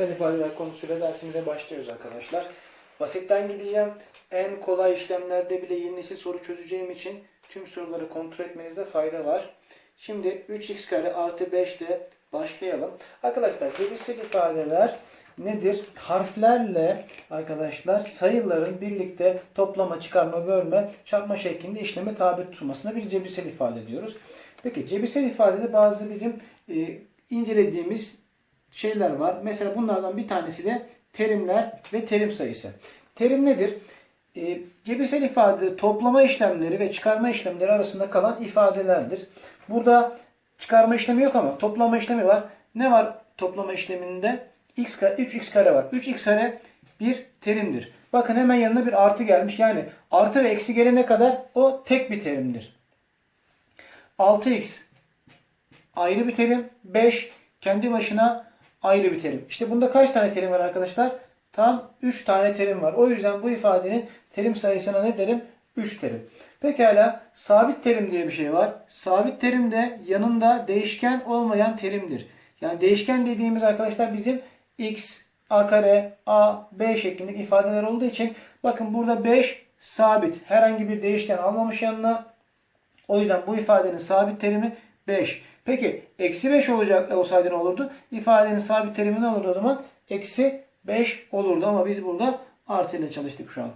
cebirsel ifadeler konusuyla dersimize başlıyoruz arkadaşlar. Basitten gideceğim. En kolay işlemlerde bile yeni nesil soru çözeceğim için tüm soruları kontrol etmenizde fayda var. Şimdi 3x kare artı 5 ile başlayalım. Arkadaşlar cebirsel ifadeler nedir? Harflerle arkadaşlar sayıların birlikte toplama, çıkarma, bölme, çarpma şeklinde işleme tabi tutulmasına bir cebirsel ifade diyoruz. Peki cebirsel ifadede bazı bizim e, incelediğimiz şeyler var. Mesela bunlardan bir tanesi de terimler ve terim sayısı. Terim nedir? E, cebirsel ifade toplama işlemleri ve çıkarma işlemleri arasında kalan ifadelerdir. Burada çıkarma işlemi yok ama toplama işlemi var. Ne var toplama işleminde? x kare, 3x kare var. 3x kare bir terimdir. Bakın hemen yanına bir artı gelmiş. Yani artı ve eksi gelene kadar o tek bir terimdir. 6x ayrı bir terim. 5 kendi başına ayrı bir terim. İşte bunda kaç tane terim var arkadaşlar? Tam 3 tane terim var. O yüzden bu ifadenin terim sayısına ne derim? 3 terim. Pekala sabit terim diye bir şey var. Sabit terim de yanında değişken olmayan terimdir. Yani değişken dediğimiz arkadaşlar bizim x, a kare, a, b şeklindeki ifadeler olduğu için bakın burada 5 sabit. Herhangi bir değişken almamış yanına. O yüzden bu ifadenin sabit terimi 5. Peki eksi 5 olacak olsaydı ne olurdu? İfadenin sabit terimi ne olurdu o zaman? Eksi 5 olurdu ama biz burada artı ile çalıştık şu an.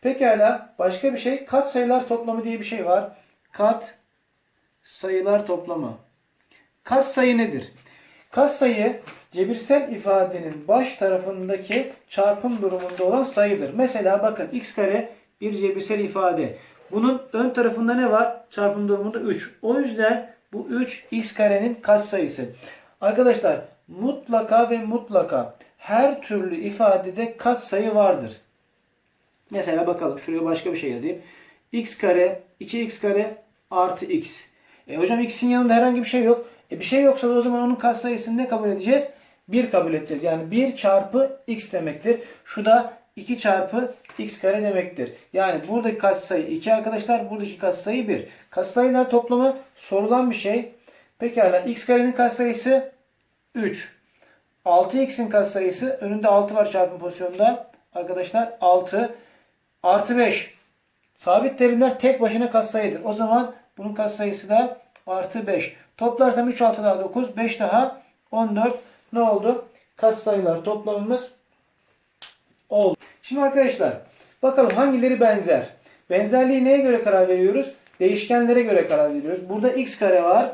Pekala başka bir şey kat sayılar toplamı diye bir şey var. Kat sayılar toplamı. Kat sayı nedir? Kat sayı cebirsel ifadenin baş tarafındaki çarpım durumunda olan sayıdır. Mesela bakın x kare bir cebirsel ifade. Bunun ön tarafında ne var? Çarpım durumunda 3. O yüzden bu 3 x karenin katsayısı. Arkadaşlar mutlaka ve mutlaka her türlü ifadede katsayı vardır. Mesela bakalım şuraya başka bir şey yazayım. x kare 2x kare artı x. E hocam x'in yanında herhangi bir şey yok. E bir şey yoksa da o zaman onun katsayısını ne kabul edeceğiz? 1 kabul edeceğiz. Yani 1 çarpı x demektir. Şu da 2 çarpı x kare demektir. Yani buradaki katsayı 2 arkadaşlar. Buradaki katsayı 1. Katsayılar toplamı sorulan bir şey. Pekala x karenin katsayısı 3. 6x'in katsayısı önünde 6 var çarpım pozisyonda. Arkadaşlar 6 artı 5. Sabit terimler tek başına katsayıdır. O zaman bunun katsayısı da artı 5. Toplarsam 3 6 daha 9. 5 daha 14. Ne oldu? Katsayılar toplamımız oldu. Şimdi arkadaşlar bakalım hangileri benzer? Benzerliği neye göre karar veriyoruz? Değişkenlere göre karar veriyoruz. Burada x kare var.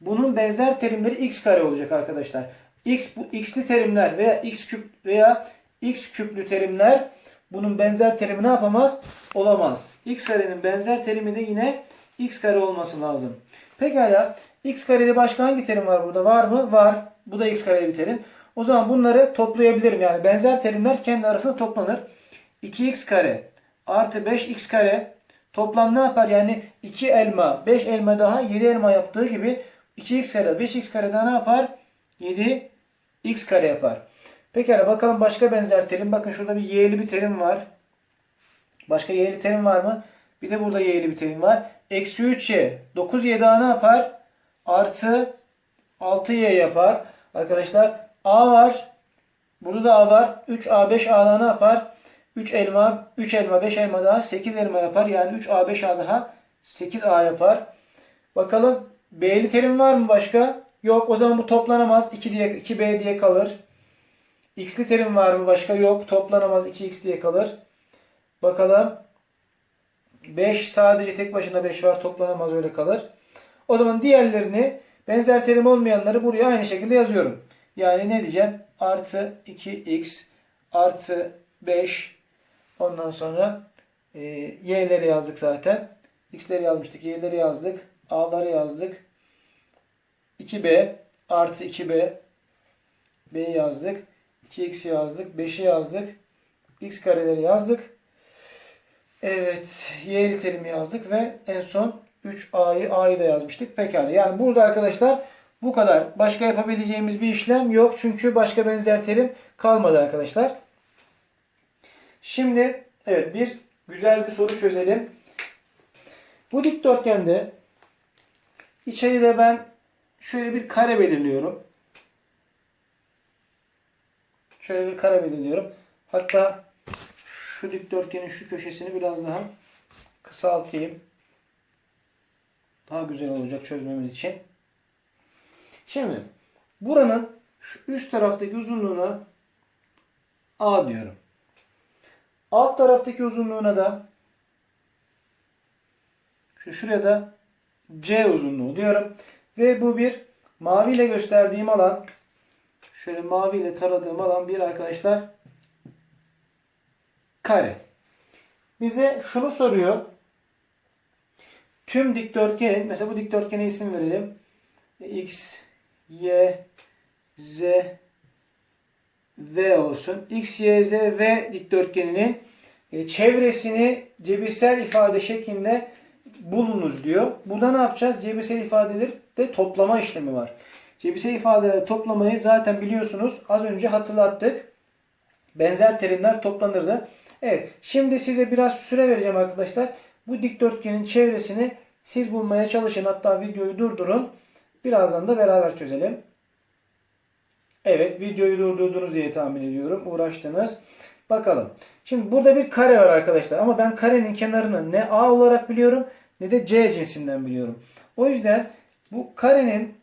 Bunun benzer terimleri x kare olacak arkadaşlar. x bu x'li terimler veya x küp veya x küplü terimler bunun benzer terimi ne yapamaz? Olamaz. x karenin benzer terimi de yine x kare olması lazım. Pekala x karede başka hangi terim var burada? Var mı? Var. Bu da x kare bir terim. O zaman bunları toplayabilirim. Yani benzer terimler kendi arasında toplanır. 2x kare artı 5x kare toplam ne yapar? Yani 2 elma 5 elma daha 7 elma yaptığı gibi 2x kare 5x kare daha ne yapar? 7x kare yapar. Pekala bakalım başka benzer terim. Bakın şurada bir y'li bir terim var. Başka y'li terim var mı? Bir de burada y'li bir terim var. Eksi 3y. 9y daha ne yapar? Artı 6y yapar. Arkadaşlar a var. Burada da a var. 3a 5a daha ne yapar? 3 elma 3 elma 5 elma daha 8 elma yapar. Yani 3a 5a daha 8a yapar. Bakalım b'li terim var mı başka? Yok. O zaman bu toplanamaz. 2 diye 2b diye kalır. X'li terim var mı başka? Yok. Toplanamaz. 2x diye kalır. Bakalım. 5 sadece tek başına 5 var. Toplanamaz öyle kalır. O zaman diğerlerini benzer terim olmayanları buraya aynı şekilde yazıyorum. Yani ne diyeceğim? Artı 2x artı 5 ondan sonra e, y'leri yazdık zaten. x'leri yazmıştık. y'leri yazdık. a'ları yazdık. 2b artı 2b b yazdık. 2x yazdık. 5'i yazdık. x kareleri yazdık. Evet. Y'li terimi yazdık ve en son 3a'yı a'yı da yazmıştık. Pekala. Yani burada arkadaşlar bu kadar. Başka yapabileceğimiz bir işlem yok. Çünkü başka benzer terim kalmadı arkadaşlar. Şimdi evet bir güzel bir soru çözelim. Bu dikdörtgende içeride ben şöyle bir kare belirliyorum. Şöyle bir kare belirliyorum. Hatta şu dikdörtgenin şu köşesini biraz daha kısaltayım. Daha güzel olacak çözmemiz için. Şimdi buranın şu üst taraftaki uzunluğuna A diyorum. Alt taraftaki uzunluğuna da şu şuraya da C uzunluğu diyorum. Ve bu bir maviyle gösterdiğim alan şöyle maviyle taradığım alan bir arkadaşlar kare. Bize şunu soruyor. Tüm dikdörtgenin mesela bu dikdörtgene isim verelim. X, Y, Z, V olsun. X, Y, Z, V dikdörtgeninin e, çevresini cebirsel ifade şeklinde bulunuz diyor. Burada ne yapacağız? Cebirsel ifadeleri de toplama işlemi var. Cebirsel ifadeleri toplamayı zaten biliyorsunuz. Az önce hatırlattık. Benzer terimler toplanırdı. Evet. Şimdi size biraz süre vereceğim arkadaşlar. Bu dikdörtgenin çevresini siz bulmaya çalışın. Hatta videoyu durdurun. Birazdan da beraber çözelim. Evet. Videoyu durdurdunuz diye tahmin ediyorum. Uğraştınız. Bakalım. Şimdi burada bir kare var arkadaşlar. Ama ben karenin kenarını ne A olarak biliyorum ne de C cinsinden biliyorum. O yüzden bu karenin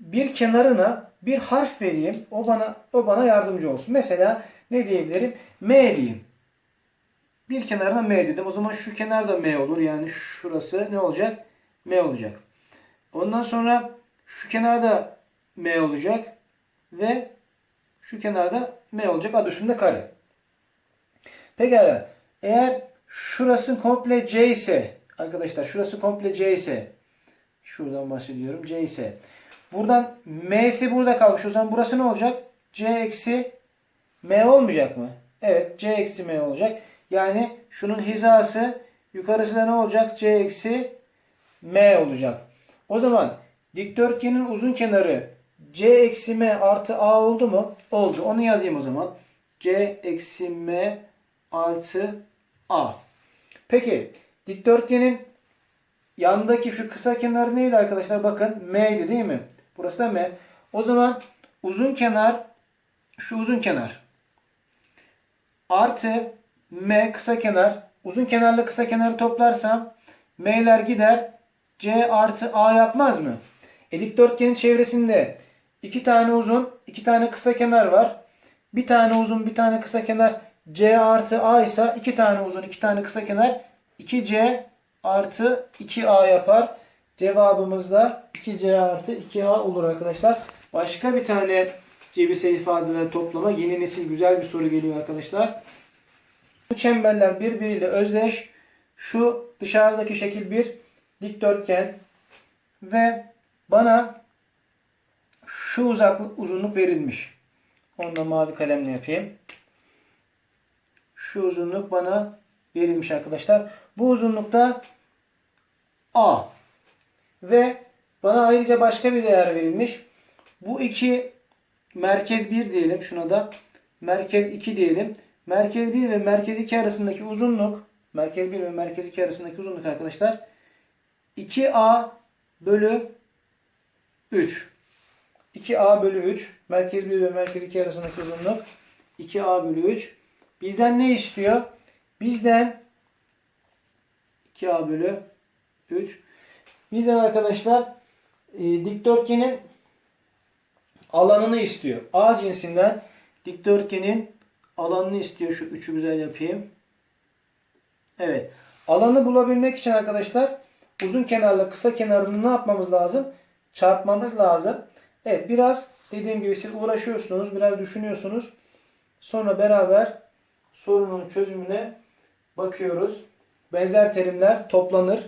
bir kenarına bir harf vereyim. O bana o bana yardımcı olsun. Mesela ne diyebilirim? M diyeyim. Bir kenarına M dedim. O zaman şu kenar da M olur. Yani şurası ne olacak? M olacak. Ondan sonra şu kenarda M olacak ve şu kenarda M olacak. Adı üstünde kare. Pekala. Eğer şurası komple C ise arkadaşlar şurası komple C ise şuradan bahsediyorum C ise buradan M'si burada kalmış. O zaman burası ne olacak? C eksi M olmayacak mı? Evet C eksi M olacak. Yani şunun hizası yukarısı da ne olacak? C eksi M olacak. O zaman dikdörtgenin uzun kenarı C eksi M artı A oldu mu? Oldu. Onu yazayım o zaman. C eksi M artı A. Peki dikdörtgenin yandaki şu kısa kenarı neydi arkadaşlar? Bakın M'ydi değil mi? Burası da M. O zaman uzun kenar şu uzun kenar artı M kısa kenar uzun kenarla kısa kenarı toplarsam M'ler gider C artı A yapmaz mı? E dikdörtgenin çevresinde iki tane uzun iki tane kısa kenar var. Bir tane uzun bir tane kısa kenar C artı A ise iki tane uzun iki tane kısa kenar 2C artı 2A yapar. Cevabımız da 2C artı 2A olur arkadaşlar. Başka bir tane cebirsel ifadeler toplama. Yeni nesil güzel bir soru geliyor arkadaşlar. Bu çemberler birbiriyle özdeş. Şu dışarıdaki şekil bir dikdörtgen ve bana şu uzaklık uzunluk verilmiş. Onu da mavi kalemle yapayım. Şu uzunluk bana verilmiş arkadaşlar. Bu uzunlukta A. Ve bana ayrıca başka bir değer verilmiş. Bu iki merkez 1 diyelim. Şuna da merkez 2 diyelim. Merkez 1 ve merkez 2 arasındaki uzunluk merkez 1 ve merkez 2 arasındaki uzunluk arkadaşlar 2A bölü 3. 2A bölü 3. Merkez 1 ve merkez 2 arasındaki uzunluk 2A bölü 3. Bizden ne istiyor? Bizden 2A bölü 3. Bizden arkadaşlar e, dikdörtgenin alanını istiyor. A cinsinden dikdörtgenin alanını istiyor. Şu üçü güzel yapayım. Evet. Alanı bulabilmek için arkadaşlar uzun kenarla kısa kenarını ne yapmamız lazım? Çarpmamız lazım. Evet biraz dediğim gibi siz uğraşıyorsunuz. Biraz düşünüyorsunuz. Sonra beraber sorunun çözümüne bakıyoruz. Benzer terimler toplanır.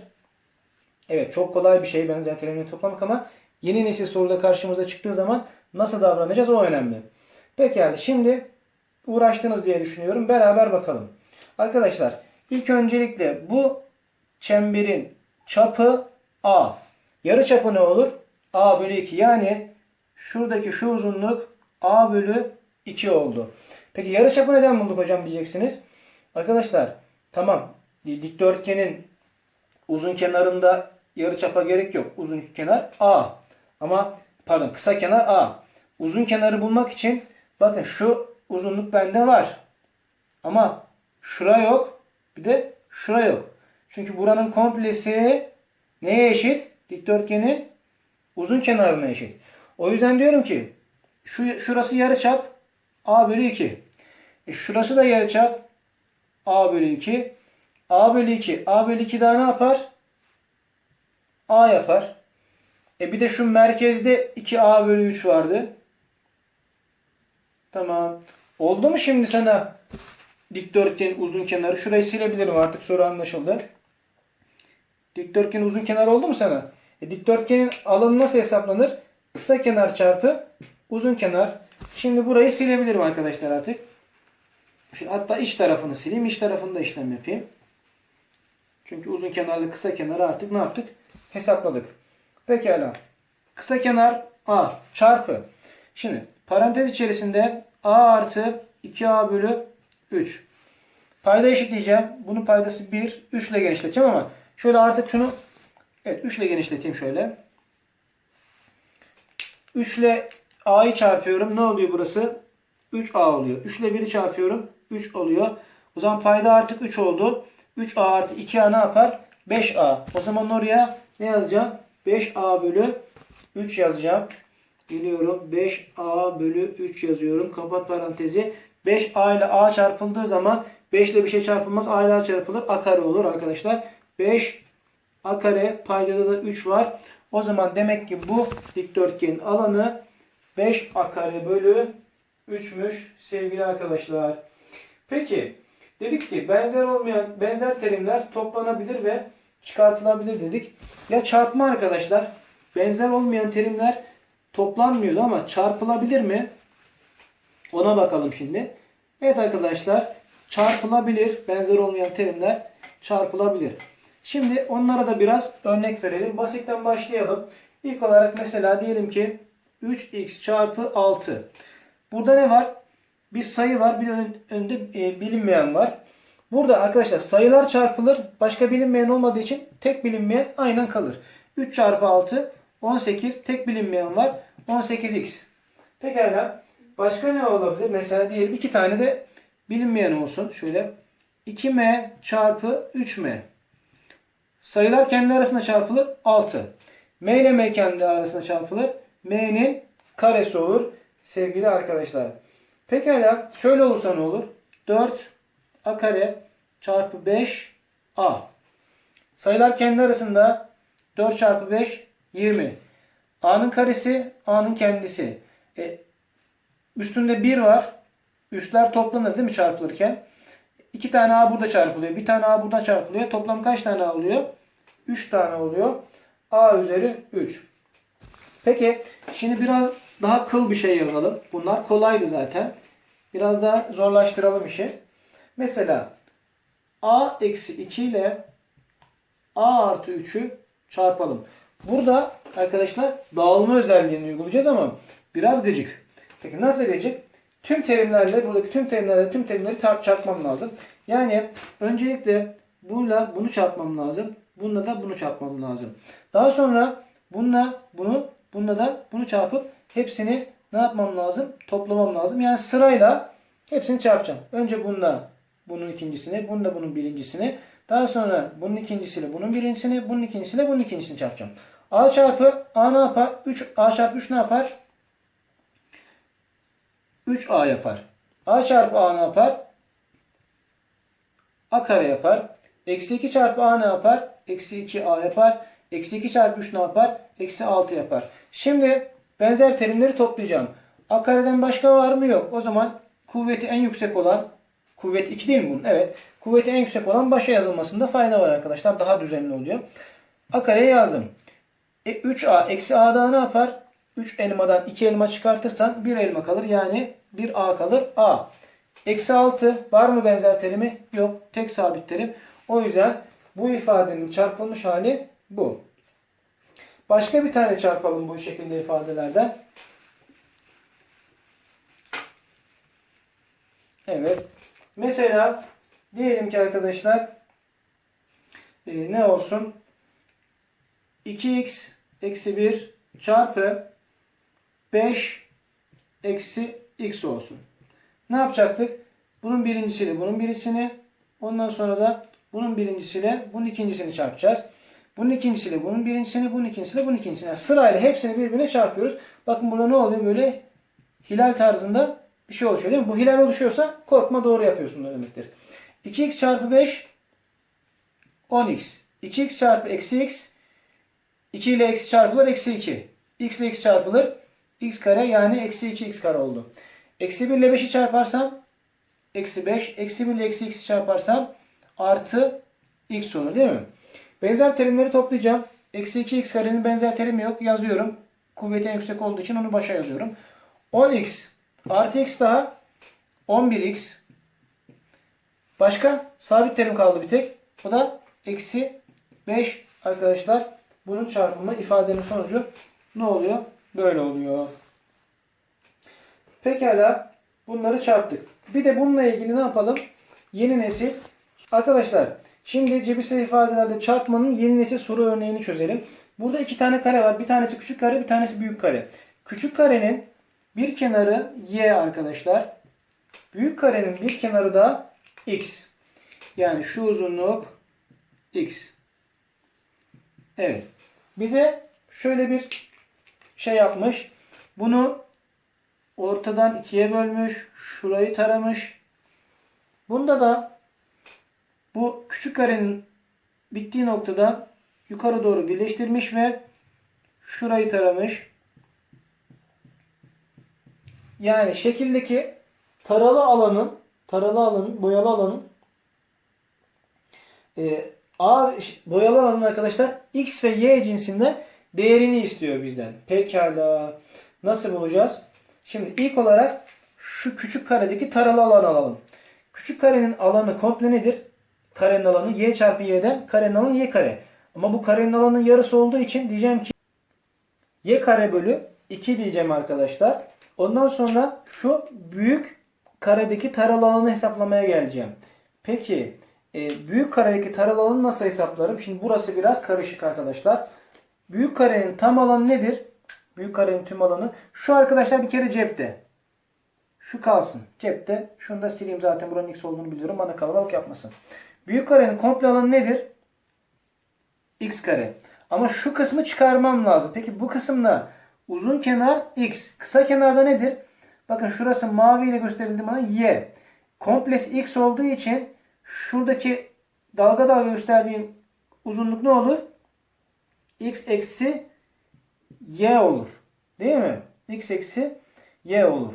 Evet çok kolay bir şey benzer terimleri toplamak ama yeni nesil soruda karşımıza çıktığı zaman nasıl davranacağız o önemli. Pekala şimdi uğraştınız diye düşünüyorum. Beraber bakalım. Arkadaşlar ilk öncelikle bu çemberin çapı A. Yarı çapı ne olur? A bölü 2 yani şuradaki şu uzunluk A bölü 2 oldu. Peki yarıçapı neden bulduk hocam diyeceksiniz. Arkadaşlar tamam dikdörtgenin uzun kenarında yarıçapa gerek yok. Uzun kenar A. Ama pardon kısa kenar A. Uzun kenarı bulmak için bakın şu uzunluk bende var. Ama şura yok. Bir de şura yok. Çünkü buranın komplesi neye eşit? Dikdörtgenin uzun kenarına eşit. O yüzden diyorum ki şu şurası yarıçap a bölü 2. E şurası da yarıçap a bölü 2. a bölü 2. a bölü 2 daha ne yapar? a yapar. E bir de şu merkezde 2a bölü 3 vardı. Tamam. Oldu mu şimdi sana dikdörtgenin uzun kenarı? Şurayı silebilirim artık soru anlaşıldı. Dikdörtgenin uzun kenarı oldu mu sana? E, dikdörtgenin alanı nasıl hesaplanır? Kısa kenar çarpı uzun kenar. Şimdi burayı silebilirim arkadaşlar artık. Şimdi hatta iç tarafını sileyim. iç tarafında işlem yapayım. Çünkü uzun kenarlı kısa kenarı artık ne yaptık? Hesapladık. Pekala. Kısa kenar A çarpı. Şimdi parantez içerisinde A artı 2A bölü 3. Payda eşitleyeceğim. Bunun paydası 1. 3 ile genişleteceğim ama şöyle artık şunu evet 3 ile genişleteyim şöyle. 3 ile A'yı çarpıyorum. Ne oluyor burası? 3A oluyor. 3 ile 1'i çarpıyorum. 3 oluyor. O zaman payda artık 3 oldu. 3A artı 2A ne yapar? 5A. O zaman oraya ne yazacağım? 5A bölü 3 yazacağım. Geliyorum. 5A bölü 3 yazıyorum. Kapat parantezi. 5A ile A çarpıldığı zaman 5 ile bir şey çarpılmaz. A ile A çarpılır. A kare olur arkadaşlar. 5 A kare paydada da 3 var. O zaman demek ki bu dikdörtgenin alanı 5 A kare bölü 3'müş sevgili arkadaşlar. Peki dedik ki benzer olmayan benzer terimler toplanabilir ve çıkartılabilir dedik. Ya çarpma arkadaşlar benzer olmayan terimler toplanmıyordu ama çarpılabilir mi? Ona bakalım şimdi. Evet arkadaşlar çarpılabilir. Benzer olmayan terimler çarpılabilir. Şimdi onlara da biraz örnek verelim. Basitten başlayalım. İlk olarak mesela diyelim ki 3x çarpı 6. Burada ne var? Bir sayı var. Bir ön- önde e, bilinmeyen var. Burada arkadaşlar sayılar çarpılır. Başka bilinmeyen olmadığı için tek bilinmeyen aynen kalır. 3 çarpı 6 18. Tek bilinmeyen var. 18x. Pekala. Başka ne olabilir? Mesela diyelim iki tane de bilinmeyen olsun. Şöyle 2m çarpı 3m. Sayılar kendi arasında çarpılır 6. M ile M kendi arasında çarpılır. M'nin karesi olur sevgili arkadaşlar. Pekala şöyle olursa ne olur? 4 a kare çarpı 5 a. Sayılar kendi arasında 4 çarpı 5 20. A'nın karesi A'nın kendisi. E, üstünde 1 var. Üstler toplanır değil mi çarpılırken? 2 tane A burada çarpılıyor. Bir tane A burada çarpılıyor. Toplam kaç tane A oluyor? 3 tane oluyor. A üzeri 3. Peki şimdi biraz daha kıl bir şey yazalım. Bunlar kolaydı zaten. Biraz daha zorlaştıralım işi. Mesela A eksi 2 ile A artı 3'ü çarpalım. Burada arkadaşlar dağılma özelliğini uygulayacağız ama biraz gıcık. Peki nasıl gıcık? Tüm terimlerle buradaki tüm terimlerle tüm terimleri çarp çarpmam lazım. Yani öncelikle bununla bunu çarpmam lazım. Bununla da bunu çarpmam lazım. Daha sonra bununla bunu bununla da bunu çarpıp hepsini ne yapmam lazım? Toplamam lazım. Yani sırayla hepsini çarpacağım. Önce bununla bunun ikincisini, bununla bunun birincisini, daha sonra bunun ikincisiyle bunun birincisini, bunun ikincisiyle bunun ikincisini çarpacağım. A çarpı A ne yapar? 3 A çarpı 3 ne yapar? 3A yapar. A çarpı A ne yapar? A kare yapar. Eksi 2 çarpı A ne yapar? Eksi 2A yapar. Eksi 2 çarpı 3 ne yapar? Eksi 6 yapar. Şimdi benzer terimleri toplayacağım. A kareden başka var mı? Yok. O zaman kuvveti en yüksek olan kuvvet 2 değil mi bunun? Evet. Kuvveti en yüksek olan başa yazılmasında fayda var arkadaşlar. Daha düzenli oluyor. A kareye yazdım. E, 3A eksi A daha ne yapar? 3 elmadan 2 elma çıkartırsan 1 elma kalır. Yani 1A kalır. A. Eksi 6 var mı benzer terimi? Yok. Tek sabit terim. O yüzden bu ifadenin çarpılmış hali bu. Başka bir tane çarpalım bu şekilde ifadelerden. Evet. Mesela diyelim ki arkadaşlar e, ne olsun? 2x eksi 1 çarpı 5 eksi x olsun. ne yapacaktık? Bunun birincisiyle bunun birincisini ondan sonra da bunun birincisiyle bunun ikincisini çarpacağız. Bunun ikincisiyle bunun birincisini, bunun ikincisiyle bunun ikincisini. Yani sırayla hepsini birbirine çarpıyoruz. Bakın burada ne oluyor? Böyle hilal tarzında bir şey oluşuyor değil mi? Bu hilal oluşuyorsa korkma doğru yapıyorsun demektir. 2x çarpı 5 10x. 2x çarpı eksi x 2 ile eksi çarpılır eksi 2. x ile x çarpılır. X kare yani eksi 2x kare oldu. Eksi 1 ile 5'i çarparsam eksi 5. Eksi 1 ile eksi x'i çarparsam artı x olur değil mi? Benzer terimleri toplayacağım. Eksi 2x karenin benzer terimi yok. Yazıyorum. Kuvveti en yüksek olduğu için onu başa yazıyorum. 10x artı x daha 11x. Başka? Sabit terim kaldı bir tek. O da eksi 5 arkadaşlar. Bunun çarpımı ifadenin sonucu ne oluyor? Böyle oluyor. Pekala bunları çarptık. Bir de bununla ilgili ne yapalım? Yeni nesil. Arkadaşlar şimdi cebirsel ifadelerde çarpmanın yeni nesil soru örneğini çözelim. Burada iki tane kare var. Bir tanesi küçük kare bir tanesi büyük kare. Küçük karenin bir kenarı y arkadaşlar. Büyük karenin bir kenarı da x. Yani şu uzunluk x. Evet. Bize şöyle bir şey yapmış. Bunu ortadan ikiye bölmüş. Şurayı taramış. Bunda da bu küçük karenin bittiği noktadan yukarı doğru birleştirmiş ve şurayı taramış. Yani şekildeki taralı alanın taralı alanın, boyalı alanın e, A boyalı alanın arkadaşlar X ve Y cinsinden değerini istiyor bizden. Pekala. Nasıl bulacağız? Şimdi ilk olarak şu küçük karedeki taralı alanı alalım. Küçük karenin alanı komple nedir? Karenin alanı y çarpı y'den karenin alanı y kare. Ama bu karenin alanının yarısı olduğu için diyeceğim ki y kare bölü 2 diyeceğim arkadaşlar. Ondan sonra şu büyük karedeki taralı alanı hesaplamaya geleceğim. Peki e, büyük karedeki taralı alanı nasıl hesaplarım? Şimdi burası biraz karışık arkadaşlar. Büyük karenin tam alanı nedir? Büyük karenin tüm alanı. Şu arkadaşlar bir kere cepte. Şu kalsın. Cepte. Şunu da sileyim zaten buranın x olduğunu biliyorum. Bana kalabalık yapmasın. Büyük karenin komple alanı nedir? x kare. Ama şu kısmı çıkarmam lazım. Peki bu kısımda uzun kenar x. Kısa kenarda nedir? Bakın şurası mavi ile gösterildi bana y. Komplesi x olduğu için şuradaki dalga dalga gösterdiğim uzunluk ne olur? X eksi y olur. Değil mi? x eksi y olur.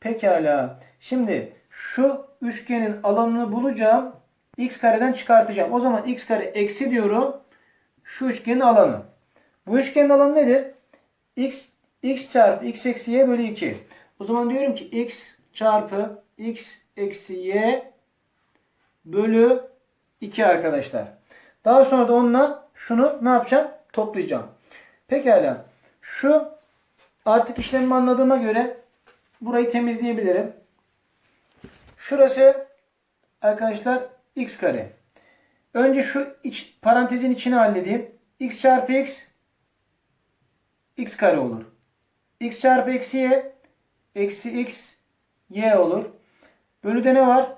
Pekala. Şimdi şu üçgenin alanını bulacağım. x kareden çıkartacağım. O zaman x kare eksi diyorum. Şu üçgenin alanı. Bu üçgenin alanı nedir? x x çarpı x eksi y bölü 2. O zaman diyorum ki x çarpı x eksi y bölü 2 arkadaşlar. Daha sonra da onunla şunu ne yapacağım? Toplayacağım. Pekala. Şu artık işlemi anladığıma göre burayı temizleyebilirim. Şurası arkadaşlar x kare. Önce şu iç, parantezin içini halledeyim. x çarpı x x kare olur. x çarpı eksi y eksi x y olur. Bölüde ne var?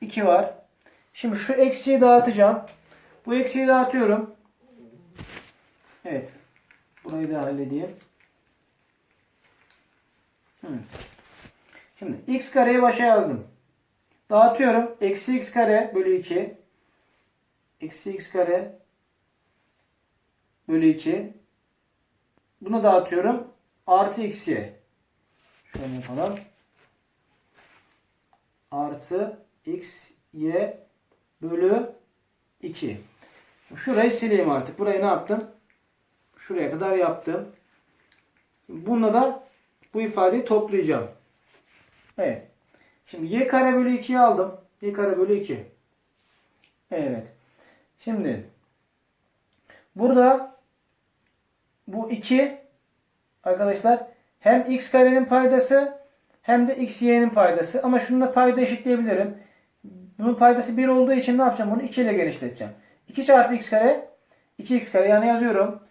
2 var. Şimdi şu eksiyi dağıtacağım. Bu eksiyi dağıtıyorum. Evet. Burayı da halledeyim. Hmm. Şimdi x kareyi başa yazdım. Dağıtıyorum. Eksi x kare bölü 2. Eksi x kare bölü 2. Bunu dağıtıyorum. Artı xy. Şöyle yapalım. Artı x y bölü 2. Şurayı sileyim artık. Burayı ne yaptım? Şuraya kadar yaptım. Bununla da bu ifadeyi toplayacağım. Evet. Şimdi y kare bölü 2'yi aldım. y kare bölü 2. Evet. Şimdi burada bu 2 arkadaşlar hem x karenin paydası hem de x y'nin paydası. Ama şununla payda eşitleyebilirim. Bunun paydası 1 olduğu için ne yapacağım? Bunu 2 ile genişleteceğim. 2 çarpı x kare 2x kare yani yazıyorum.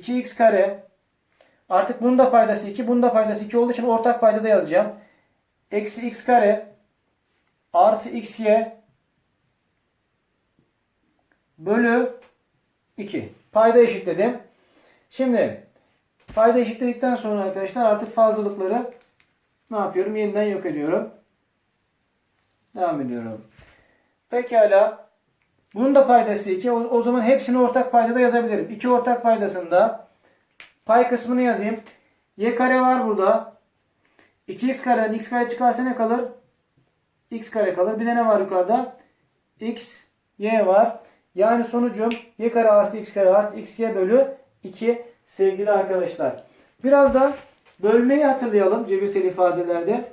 2x kare artık bunun da paydası 2 bunun da paydası 2 olduğu için ortak paydada yazacağım. eksi x kare artı xy bölü 2. Payda eşitledim. Şimdi payda eşitledikten sonra arkadaşlar artık fazlalıkları ne yapıyorum? Yeniden yok ediyorum. Devam ediyorum. Pekala. Bunun da paydası 2. O, o zaman hepsini ortak paydada yazabilirim. 2 ortak paydasında pay kısmını yazayım. Y kare var burada. 2x kareden x kare çıkarsa ne kalır? x kare kalır. Bir de ne var yukarıda? x, y var. Yani sonucum y kare artı x kare artı x y bölü 2 sevgili arkadaşlar. Biraz da bölmeyi hatırlayalım cebirsel ifadelerde.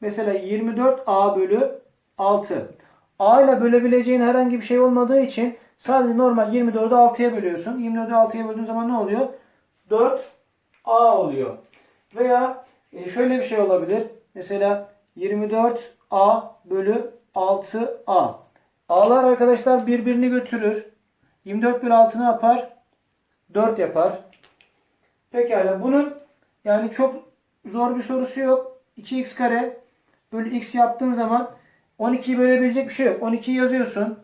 Mesela 24a bölü 6. a ile bölebileceğin herhangi bir şey olmadığı için sadece normal 24'ü 6'ya bölüyorsun. 24'ü 6'ya böldüğün zaman ne oluyor? 4a oluyor. Veya e, şöyle bir şey olabilir. Mesela 24a bölü 6a. A'lar arkadaşlar birbirini götürür. 24 bölü 6 ne yapar? 4 yapar. Pekala bunun yani çok zor bir sorusu yok. 2x kare bölü x yaptığın zaman 12'yi bölebilecek bir şey yok. 12'yi yazıyorsun.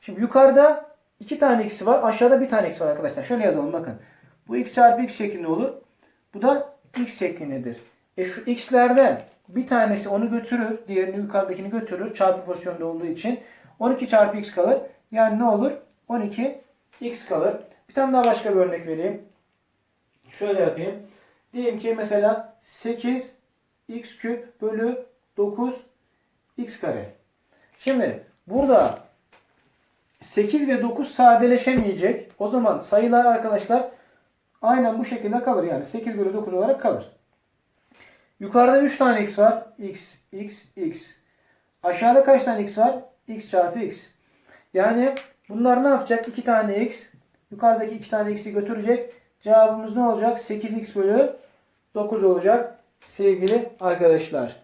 Şimdi yukarıda 2 tane x var. Aşağıda bir tane x var arkadaşlar. Şöyle yazalım bakın. Bu x çarpı x şeklinde olur. Bu da x şeklindedir. E şu x'lerden bir tanesi onu götürür. Diğerini yukarıdakini götürür. Çarpı pozisyonda olduğu için. 12 çarpı x kalır. Yani ne olur? 12 x kalır. Bir tane daha başka bir örnek vereyim. Şöyle yapayım. Diyelim ki mesela 8 x küp bölü 9 x kare. Şimdi burada 8 ve 9 sadeleşemeyecek. O zaman sayılar arkadaşlar aynen bu şekilde kalır. Yani 8 bölü 9 olarak kalır. Yukarıda 3 tane x var. x, x, x. Aşağıda kaç tane x var? x çarpı x. Yani bunlar ne yapacak? 2 tane x. Yukarıdaki 2 tane x'i götürecek. Cevabımız ne olacak? 8x bölü 9 olacak sevgili arkadaşlar.